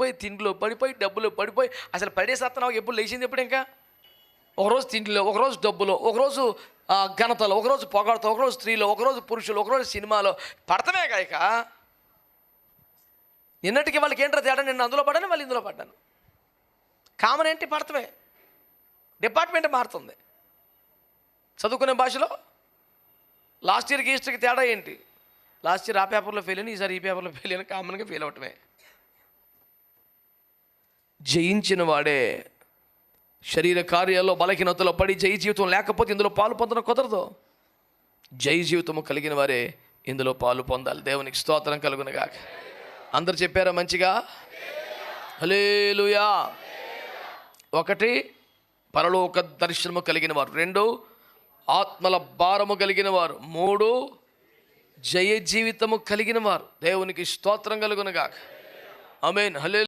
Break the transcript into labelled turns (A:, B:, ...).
A: పోయి తిండిలో పడిపోయి డబ్బులో పడిపోయి అసలు పడేసేస్తున్నావు ఎప్పుడు లేచింది ఎప్పుడు ఇంకా? ఒకరోజు తిండిలో ఒకరోజు డబ్బులో ఒకరోజు ఘనతలో ఒకరోజు పొగడతో ఒకరోజు స్త్రీలో ఒకరోజు పురుషులు ఒకరోజు సినిమాలో పడతమే కాక నిన్నటికి వాళ్ళకి ఏంటో తేడా? నిన్న అందులో పడ్డాను వాళ్ళు ఇందులో పడ్డాను. కామన్ ఏంటి పడతమే. డిపార్ట్మెంట్ మారుతుంది. చదువుకునే భాషలో లాస్ట్ ఇయర్కి ఈస్టర్కి తేడా ఏంటి? లాస్ట్ ఇయర్ ఆ పేపర్లో ఫెయిల్ అయిన ఈసారి ఈ పేపర్లో ఫెయిల్ అని కామన్గా ఫెయిల్ అవటమే జయించిన వాడే శరీర కార్యాల్లో బలహీనతలో పడి జయ జీవితం లేకపోతే ఇందులో పాలు పొందడం కుదరదు. జయ జీవితము కలిగిన వారే ఇందులో పాలు పొందాలి. దేవునికి స్తోత్రం కలుగునగాక అందరు చెప్పారా మంచిగా? హలేలుయా ఒకటి పరలోక దర్శనము కలిగిన వారు. రెండు ఆత్మల భారము కలిగిన వారు. మూడు జయ జీవితము కలిగిన వారు. దేవునికి స్తోత్రం కలుగునగాక అమేన్ హలే